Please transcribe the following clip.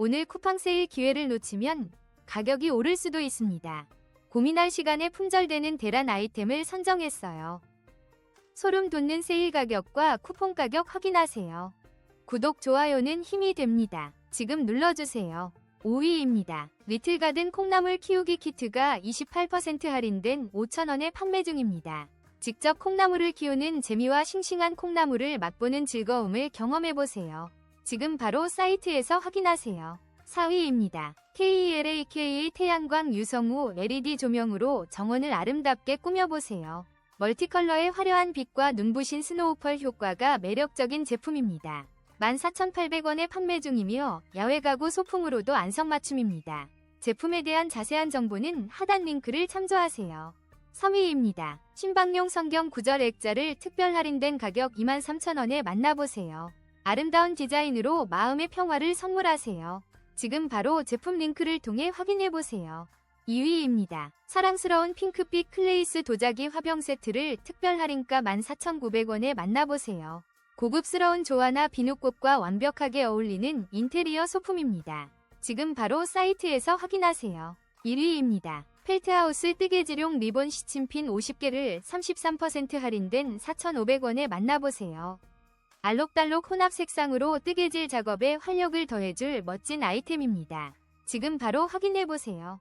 오늘 쿠팡 세일 기회를 놓치면 가격이 오를 수도 있습니다. 고민할 시간에 품절되는 대란 아이템을 선정했어요. 소름 돋는 세일 가격과 쿠폰 가격 확인하세요. 구독, 좋아요는 힘이 됩니다. 지금 눌러주세요. 5위입니다. 리틀가든 콩나물 키우기 키트가 28% 할인된 5,000원에 판매 중입니다. 직접 콩나물을 키우는 재미와 싱싱한 콩나물을 맛보는 즐거움을 경험해보세요. 지금 바로 사이트에서 확인하세요. 4위입니다. KELAK의 태양광 유성우 LED 조명으로 정원을 아름답게 꾸며보세요. 멀티컬러의 화려한 빛과 눈부신 스노우펄 효과가 매력적인 제품입니다. 14,800원에 판매 중이며 야외 가구 소품으로도 안성맞춤입니다. 제품에 대한 자세한 정보는 하단 링크를 참조하세요. 3위입니다. 신방용 성경 구절 액자를 특별 할인된 가격 23,000원에 만나보세요. 아름다운 디자인으로 마음의 평화를 선물하세요. 지금 바로 제품 링크를 통해 확인해보세요. 2위입니다. 사랑스러운 핑크빛 클레이스 도자기 화병 세트를 특별 할인가 14,900원에 만나보세요. 고급스러운 조화나 비누꽃과 완벽하게 어울리는 인테리어 소품입니다. 지금 바로 사이트에서 확인하세요. 1위입니다. 펠트하우스 뜨개질용 리본 시침핀 50개를 33% 할인된 4,500원에 만나보세요. 알록달록 혼합 색상으로 뜨개질 작업에 활력을 더해줄 멋진 아이템입니다. 지금 바로 확인해보세요.